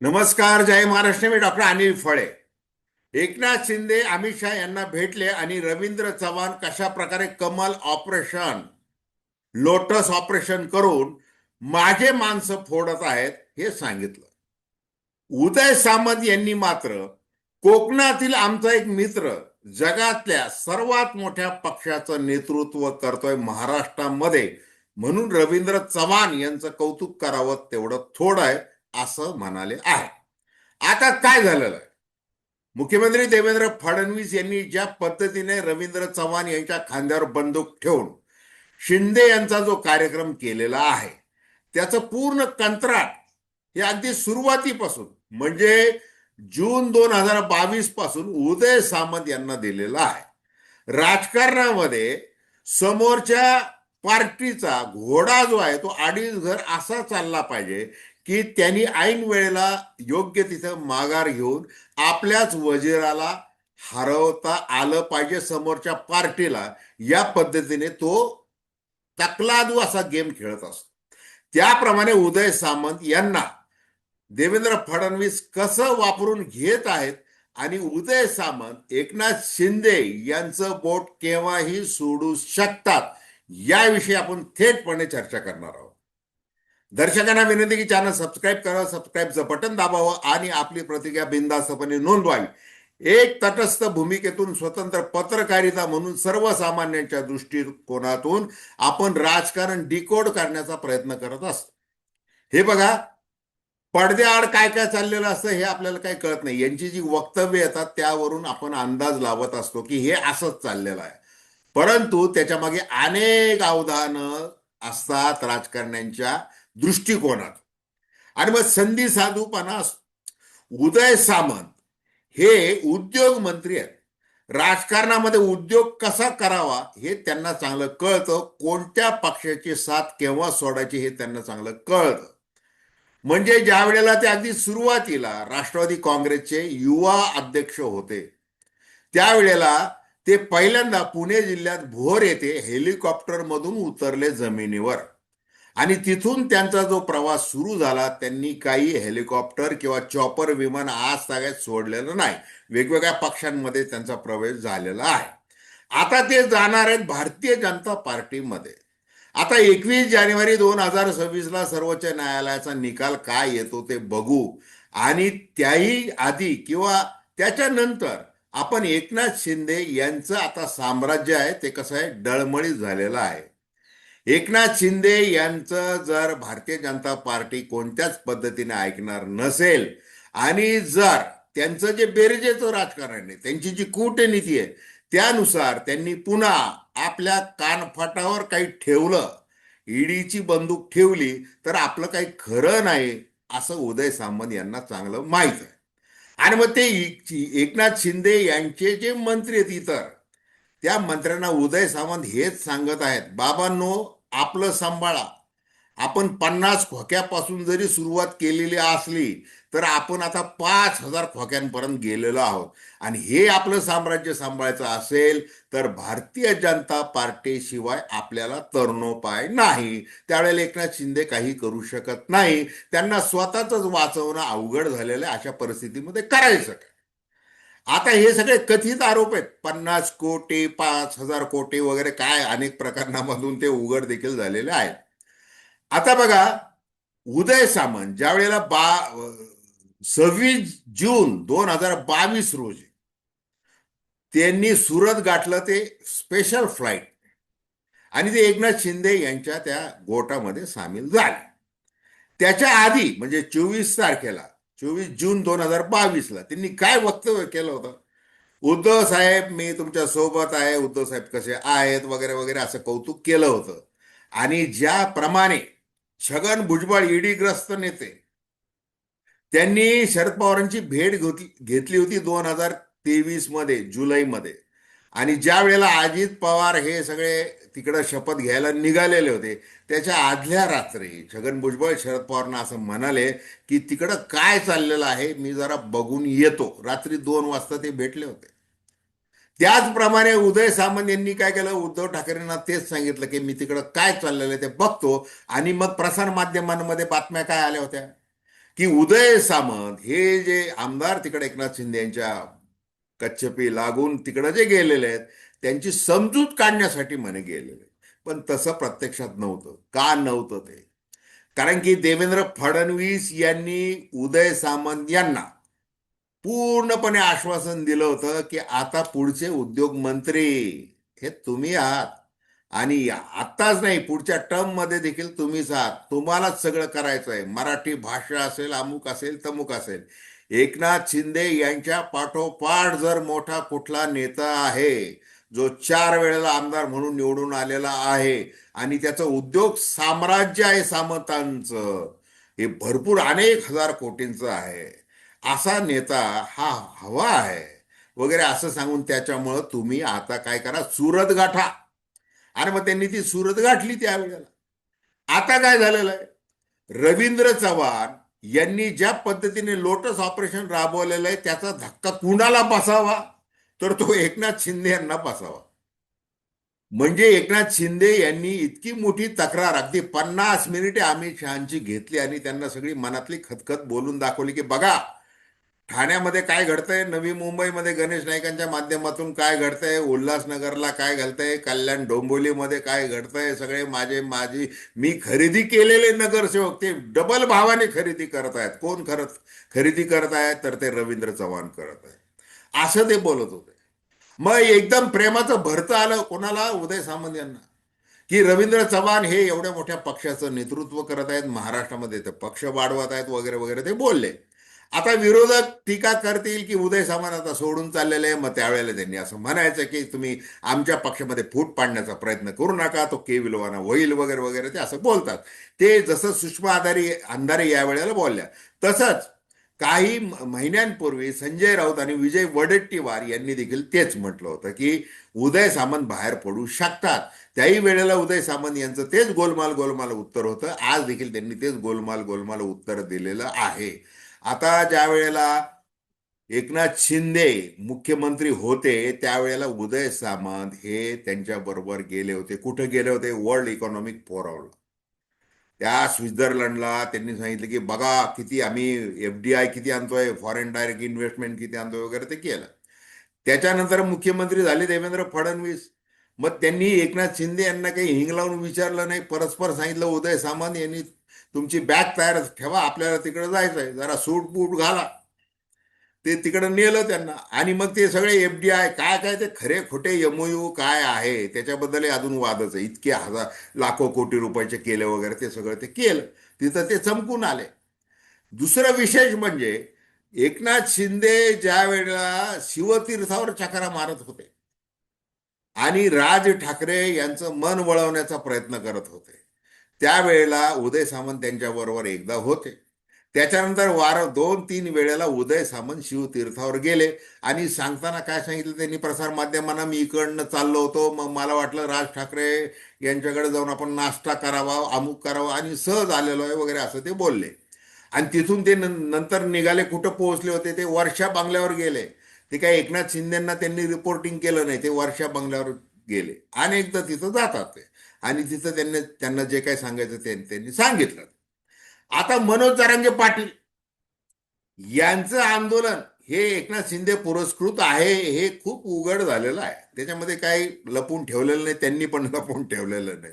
नमस्कार जय महाराष्ट्र मी डॉक्टर अनिल फळे. एकनाथ शिंदे अमित शहा यांना भेटले आणि रवींद्र चव्हाण कशा प्रकारे कमल ऑपरेशन लोटस ऑपरेशन करून माझे माणसं फोडत आहेत हे सांगितलं. उदय सामंत यांनी मात्र कोकणातील आमचा एक मित्र जगातल्या सर्वात मोठ्या पक्षाचं नेतृत्व करतोय महाराष्ट्रामध्ये म्हणून रवींद्र चव्हाण यांचं कौतुक करावं तेवढं थोडं आहे. असं म्हणाले आहे. आता काय झालेलं आहे? मुख्यमंत्री देवेंद्र फडणवीस यांनी ज्या पद्धतीने रवींद्र चव्हाण यांच्या खांद्यावर बंदूक ठेवून शिंदे यांचा जो कार्यक्रम केलेला आहे त्याचं पूर्ण कंत्राट हे अगदी सुरुवातीपासून म्हणजे जून दोन हजार बावीसपासून उदय सामंत यांना दिलेला आहे. राजकारणामध्ये समोरच्या पार्टीचा घोडा जो आहे तो अडीच घर असा चालला पाहिजे की त्यांनी ऐन वेळेला योग्य तिथं माघार घेऊन आपल्याच वजिराला हरवता आलं पाहिजे समोरच्या पार्टीला या पद्धतीने तो तकलादू असा गेम खेळत असतो. त्याप्रमाणे उदय सामंत यांना देवेंद्र फडणवीस कसं वापरून घेत आहेत आणि उदय सामंत एकनाथ शिंदे यांचं बोट केव्हाही सोडू शकतात याविषयी आपण थेटपणे चर्चा करणार आहोत. दर्शकांना विनंती की चॅनल सबस्क्राईब करा सबस्क्राईबचं बटन दाबावं आणि आपली प्रतिक्रिया बिनधास्तपणे नोंदवावी. एक तटस्थ भूमिकेतून स्वतंत्र पत्रकारिता म्हणून सर्वसामान्यांच्या दृष्टिकोनातून आपण राजकारण डिकोड करण्याचा प्रयत्न करत असतो. हे बघा पडद्याआड काय काय चाललेलं असतं हे आपल्याला काही कळत नाही. यांची जी वक्तव्य येतात त्यावरून आपण अंदाज लावत असतो की हे असंच चाललेलं आहे. परंतु त्याच्यामागे अनेक अवधानं असतात राजकारण्यांच्या. दृष्टिकोनात. आणि मग संधी साधूपणा असतो. उदय सामंत हे उद्योग मंत्री आहेत. राजकारणामध्ये उद्योग कसा करावा हे त्यांना चांगलं कळतं. कोणत्या पक्षाची साथ केव्हा सोडायची हे त्यांना चांगलं कळतं. म्हणजे ज्या वेळेला ते अगदी सुरुवातीला राष्ट्रवादी काँग्रेसचे युवा अध्यक्ष होते त्यावेळेला ते पहिल्यांदा पुणे जिल्ह्यात भोर येथे हेलिकॉप्टर मधून उतरले जमिनीवर. आणि तिथून त्यांचा जो प्रवास सुरू झाला त्यांनी काही हेलिकॉप्टर किंवा चॉपर विमान आज सगळ्यात सोडलेलं नाही. वेगवेगळ्या पक्षांमध्ये त्यांचा प्रवेश झालेला आहे. आता ते जाणार आहेत भारतीय जनता पार्टीमध्ये. आता एकवीस जानेवारी दोन हजार सव्वीसला सर्वोच्च न्यायालयाचा निकाल काय येतो ते बघू. आणि त्याही आधी किंवा त्याच्यानंतर आपण एकनाथ शिंदे यांचं आता साम्राज्य आहे ते कसं आहे? डळमळीत झालेलं आहे. एकनाथ शिंदे यांचं जर भारतीय जनता पार्टी कोणत्याच पद्धतीने ऐकणार नसेल आणि जर त्यांचं जे बेरजेचं राजकारण आहे त्यांची जी कूटनीती आहे त्यानुसार त्यांनी पुन्हा आपल्या कानफाटावर काही ठेवलं ईडीची बंदूक ठेवली तर आपलं काही खरं नाही असं उदय सामंत यांना चांगलं माहीत आहे. आणि मग ते एकनाथ शिंदे यांचे जे मंत्री आहेत इतर त्या मंत्र्यांना उदय सामंत हेच सांगत आहेत बाबांनो आपलं सांभाळा. आपण पन्नास खोक्यापासून जरी सुरुवात केलेली असली तर आपण आता पाच हजार खोक्यांपर्यंत गेलेलो आहोत. आणि हे आपलं साम्राज्य सांभाळायचं असेल तर भारतीय जनता पार्टीशिवाय आपल्याला तरणोपाय नाही. त्यावेळेला एकनाथ शिंदे काही करू शकत नाही. त्यांना स्वतःच वाचवणं अवघड झालेलं आहे. अशा परिस्थितीमध्ये करायचं काय? आता हे सगळे कथित आरोप आहेत. पन्नास कोटी पाच हजार कोटी वगैरे काय अनेक प्रकरणामधून ते उघड देखील झालेले आहेत. आता बघा उदय सामंत ज्या वेळेला बा सव्वीस जून दोन हजार बावीस रोजी त्यांनी सुरत गाठलं ते स्पेशल फ्लाईट आणि ते एकनाथ शिंदे यांच्या त्या गोटामध्ये सामील झाले. त्याच्या आधी म्हणजे चोवीस तारखेला चोवीस जून दोन हजार बावीसला. त्यांनी काय वक्तव्य केलं होतं? उद्धव साहेब मी तुमच्यासोबत आहे. उद्धव साहेब कसे आहेत? वगैरे वगैरे असं कौतुक केलं होतं. आणि ज्याप्रमाणे छगन भुजबळ ईडीग्रस्त नेते त्यांनी शरद पवारांची भेट घेतली घेतली होती दोन हजार तेवीसमध्ये जुलैमध्ये. आणि ज्या वेळेला अजित पवार हे सगळे तिकडं शपथ घ्यायला निघालेले होते त्याच्या आदल्या रात्री छगन भुजबळ शरद पवारांना असं म्हणाले की तिकडं काय चाललेलं आहे मी जरा बघून येतो. रात्री दोन वाजता ते भेटले होते. त्याचप्रमाणे उदय सामंत यांनी काय केलं? उद्धव ठाकरेंना तेच सांगितलं की मी तिकडं काय चाललेलं आहे ते बघतो. आणि मग प्रसार माध्यमांमध्ये बातम्या काय आल्या होत्या? की उदय सामंत हे जे आमदार तिकडे एकनाथ शिंदे यांच्या कच्छपी लागून तिकडं जे गेलेले आहेत त्यांची समजूत काढण्यासाठी म्हणे गेलेले पण तसं प्रत्यक्षात नव्हतं. का नव्हतं ते? कारण की देवेंद्र फडणवीस यांनी उदय सामंत यांना पूर्णपणे आश्वासन दिलं होतं की आता पुढचे उद्योग मंत्री हे तुम्ही आहात. आणि आत्ताच नाही पुढच्या टर्ममध्ये देखील तुम्हीच आहात. तुम्हालाच सगळं करायचं आहे. मराठी भाषा असेल अमुक असेल तमुक असेल. एकनाथ शिंदे यांच्या पाठोपाठ जर मोठा कुठला नेता आहे जो चार वेळेला आमदार म्हणून निवडून आलेला आहे आणि त्याचं उद्योग साम्राज्य आहे सामंतांचं. हे भरपूर अनेक हजार कोटींचं आहे. असा नेता हा हवा आहे. वगैरे असं सांगून त्याच्यामुळं तुम्ही आता काय करा सुरत गाठा. अरे मग त्यांनी ती सुरत गाठली त्यावेळेला आता काय झालेलं आहे? रवींद्र चव्हाण यांनी ज्या पद्धतीने लोटस ऑपरेशन राबवलेलं आहे त्याचा धक्का कुणाला बसावा. तर तो एकनाथ शिंदे यांना बसावा म्हणजे एकनाथ शिंदे यांनी इतकी मोठी तक्रार अगदी पन्नास मिनिटे अमित शहाची घेतली आणि त्यांना सगळी मनातली खतखत बोलून दाखवली की बघा ठाण्यामध्ये काय घडतंय? नवी मुंबईमध्ये गणेश नाईकांच्या माध्यमातून काय घडतंय? उल्हासनगरला काय घालतंय कल्याण डोंबिवलीमध्ये काय घडतंय? सगळे माझे माझी मी खरेदी केलेले नगरसेवक ते डबल भावाने खरेदी करत आहेत कोण खरं खरेदी करत आहेत तर ते रवींद्र चव्हाण करत आहेत असं ते बोलत होते. मग एकदम प्रेमाचं भरतं आलं कोणाला? उदय सामंत यांना. की रवींद्र चव्हाण हे एवढ्या मोठ्या पक्षाचं नेतृत्व करत आहेत महाराष्ट्रामध्ये ते पक्ष वाढवत आहेत वगैरे वगैरे ते बोलले. आता विरोधक टीका करतील की उदय सामंत आता सोडून चाललेले आहे मग त्यावेळेला त्यांनी असं म्हणायचं की तुम्ही आमच्या पक्षामध्ये फूट पाडण्याचा प्रयत्न करू नका तो के विलवाना होईल वगैरे वगैरे ते असं बोलतात. ते जसं सुषमा आधारी अंधारे यावेळेला बोलल्या. तसंच काही महिन्यांपूर्वी संजय राऊत आणि विजय वडेट्टीवार यांनी देखील तेच म्हटलं होतं की उदय सामंत बाहेर पडू शकतात. त्याही वेळेला उदय सामंत यांचं तेच गोलमाल गोलमाल उत्तर होतं. आज देखील त्यांनी तेच गोलमाल गोलमाल उत्तर दिलेलं आहे. आता ज्या वेळेला एकनाथ शिंदे मुख्यमंत्री होते त्यावेळेला उदय सामंत हे त्यांच्या बरोबर गेले होते. कुठे गेले होते? वर्ल्ड इकॉनॉमिक फोरमला त्या स्वित्झर्लंडला त्यांनी सांगितलं की बघा किती आम्ही एफ डी आय किती आणतोय फॉरेन डायरेक्ट इन्व्हेस्टमेंट किती आणतोय वगैरे ते केलं. त्याच्यानंतर मुख्यमंत्री झाले देवेंद्र फडणवीस. मग त्यांनी एकनाथ शिंदे यांना काही हिंग लावून विचारलं नाही परस्पर सांगितलं उदय सामंत यांनी तुमची बॅग तयार ठेवा आपल्याला तिकडे जायचं आहे जरा सूट बूट घाला. ते तिकडं नेलं त्यांना. आणि मग ते सगळे एफ डी आय काय काय ते खरे खोटे यमोयू काय आहे? त्याच्याबद्दल अजून वादच आहे. इतके हजार लाखो कोटी रुपयाचे केले वगैरे ते सगळं ते केलं. तिथं ते चमकून आले. दुसरं विशेष म्हणजे एकनाथ शिंदे ज्या वेळेला शिवतीर्थावर चकरा मारत होते आणि राज ठाकरे यांचं मन वळवण्याचा प्रयत्न करत होते त्यावेळेला उदय सामंत त्यांच्याबरोबर एकदा होते. त्याच्यानंतर वार दोन तीन वेळेला उदय सामंत शिवतीर्थावर गेले. आणि सांगताना काय सांगितलं त्यांनी? प्रसार माध्यमांना मी इकडनं चाललो होतो. मग मला वाटलं राज ठाकरे यांच्याकडे जाऊन आपण नाश्ता करावा अमुक करावा आणि सहज आलेलो आहे वगैरे असं ते बोलले. आणि तिथून ते नंतर निघाले. कुठं पोहोचले होते? ते वर्षा बंगल्यावर गेले. ते काय एकनाथ शिंदेना त्यांनी रिपोर्टिंग केलं नाही. ते वर्षा बंगल्यावर गेले. अनेकदा तिथं जातात ते. आणि तिथं त्यांनी त्यांना जे काही सांगायचं त्यांनी सांगितलं. आता मनोज जरांगे पाटील यांचं आंदोलन हे एकनाथ शिंदे पुरस्कृत आहे हे खूप उघड झालेलं आहे. त्याच्यामध्ये काही लपून ठेवलेलं नाही त्यांनी पण लपून ठेवलेलं नाही.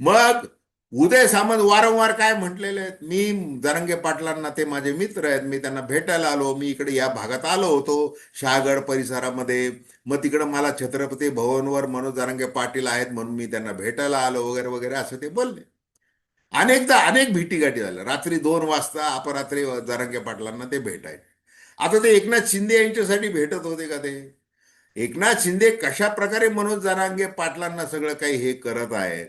मग उदय सामंत वारंवार काय म्हटलेले आहेत? मी जरंगे पाटलांना ते माझे मित्र आहेत मी त्यांना भेटायला आलो मी इकडे या भागात आलो होतो शहागड परिसरामध्ये. मग तिकडं मला छत्रपती भवनवर मनोज जरांगे पाटील आहेत म्हणून मी त्यांना भेटायला आलो वगैरे वगैरे असं ते बोलले. अनेकदा अनेक भेटीगाठी झाल्या. रात्री दोन वाजता अपरात्री जरांगे पाटलांना ते भेटायचे आता ते एकनाथ शिंदे यांच्यासाठी भेटत होते का ते? एकनाथ शिंदे कशा प्रकारे मनोज जरांगे पाटलांना सगळं काही हे करत आहेत?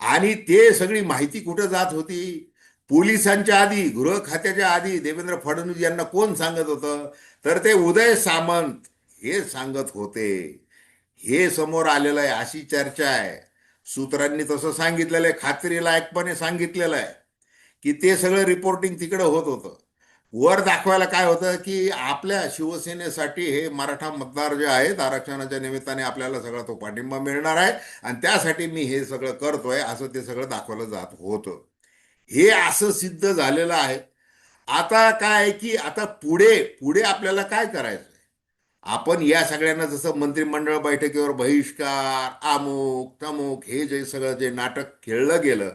आणि ते सगळी माहिती कुठं जात होती? पोलिसांच्या आधी गृह खात्याच्या आधी देवेंद्र फडणवीस यांना कोण सांगत होतं? तर ते उदय सामंत हे सांगत होते. हे समोर आलेलं आहे अशी चर्चा आहे. सूत्रांनी तसं सांगितलेलं आहे खात्रीलायकपणे सांगितलेलं आहे की ते सगळं रिपोर्टिंग तिकडं होत होतं. वर दाखवायला काय होतं की आपल्या शिवसेनेसाठी हे मराठा मतदार जे आहेत आरक्षणाच्या निमित्ताने आपल्याला सगळा तो पाठिंबा मिळणार आहे आणि त्यासाठी मी हे सगळं करतोय असं ते सगळं दाखवलं जात होतं. हे असं सिद्ध झालेलं आहे. आता काय आहे की आता पुढे पुढे आपल्याला काय करायचं? आपण या सगळ्यांना जसं मंत्रिमंडळ बैठकीवर बहिष्कार अमुक तमुक हे जे सगळं जे नाटक खेळलं गेलं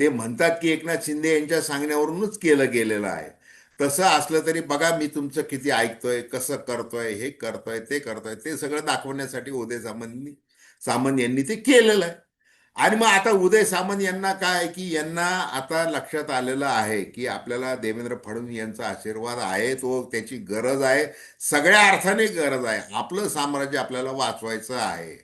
ते म्हणतात की एकनाथ शिंदे यांच्या सांगण्यावरूनच केलं गेलेलं आहे. तसं असलं तरी बघा मी तुमचं किती ऐकतोय कसं करतोय हे करतोय ते करतोय ते सगळं दाखवण्यासाठी उदय सामंत सामंत यांनी ते केलेलं आहे. आणि मग आता उदय सामंत यांना काय की यांना आता लक्षात आलेलं आहे की आपल्याला देवेंद्र फडणवीस यांचा आशीर्वाद आहे तो त्याची गरज आहे सगळ्या अर्थाने गरज आहे. आपलं साम्राज्य आपल्याला वाचवायचं आहे.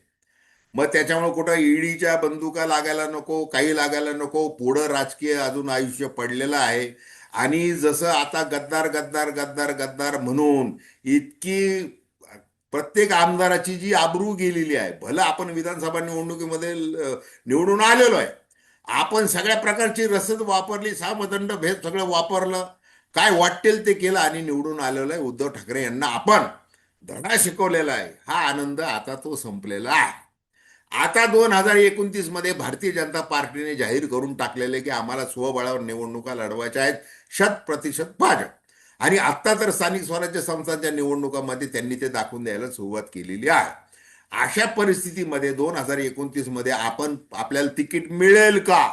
मग त्याच्यामुळे कुठं ईडीच्या बंदुका लागायला नको काही लागायला नको पुढं राजकीय अजून आयुष्य पडलेलं आहे. आणि जसं आता गद्दार गद्दार गद्दार गद्दार म्हणून इतकी प्रत्येक आमदाराची जी आबरू गेलेली आहे भलं आपण विधानसभा निवडणुकीमध्ये निवडून आलेलो आहे. आपण सगळ्या प्रकारची रसद वापरली सामदंड भेद सगळं वापरलं. काय वाटेल ते केलं आणि निवडून आलेलं आहे. उद्धव ठाकरे यांना आपण धडा शिकवलेला आहे. हा आनंद आता तो संपलेला आहे. आता दोन हजार एकोणतीसमध्ये भारतीय जनता पार्टीने जाहीर करून टाकलेले की आम्हाला स्वबळावर निवडणुका लढवायच्या आहेत. शत प्रतिशत भाजप. आणि आत्ता तर स्थानिक स्वराज्य संस्थांच्या निवडणुकामध्ये त्यांनी ते दाखवून द्यायला सुरुवात केलेली आहे. अशा परिस्थितीमध्ये दोन हजार एकोणतीसमध्ये आपण आपल्याला तिकीट मिळेल का?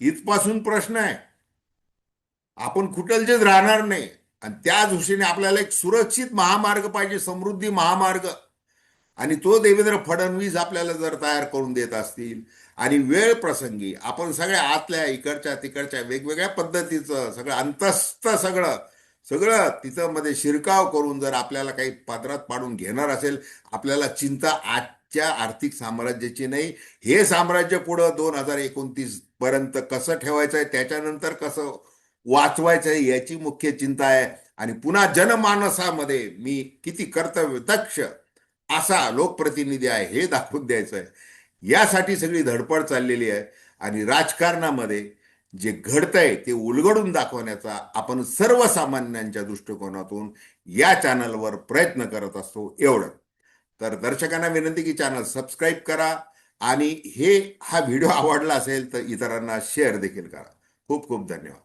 इथपासून प्रश्न आहे. आपण कुठलचेच राहणार नाही. आणि त्या दृष्टीने आपल्याला एक सुरक्षित महामार्ग पाहिजे समृद्धी महामार्ग. आणि तो देवेंद्र फडणवीस आपल्याला जर तयार करून देत असतील आणि वेळ प्रसंगी आपण सगळ्या आतल्या इकडच्या तिकडच्या वेगवेगळ्या पद्धतीचं सगळं अंतस्थ सगळं सगळं तिथं मध्ये शिरकाव करून जर आपल्याला काही पात्रात पाडून घेणार असेल आपल्याला चिंता आजच्या आर्थिक साम्राज्याची नाही. हे साम्राज्य पुढं दोन हजार एकोणतीस पर्यंत कसं ठेवायचं आहे त्याच्यानंतर कसं वाचवायचं आहे याची मुख्य चिंता आहे. आणि पुन्हा जनमानसामध्ये मी किती कर्तव्य दक्ष असा लोकप्रतिनिधी आहे हे दाखवून द्यायचं आहे. यासाठी सगळी धडपड चाललेली आहे. आणि राजकारणामध्ये जे घडतंय ते उलगडून दाखवण्याचा आपण सर्वसामान्यांच्या दृष्टिकोनातून या चॅनलवर प्रयत्न करत असतो एवढं. तर दर्शकांना विनंती की चॅनल सबस्क्राईब करा आणि हे हा व्हिडिओ आवडला असेल तर इतरांना शेअर देखील करा. खूप खूप धन्यवाद.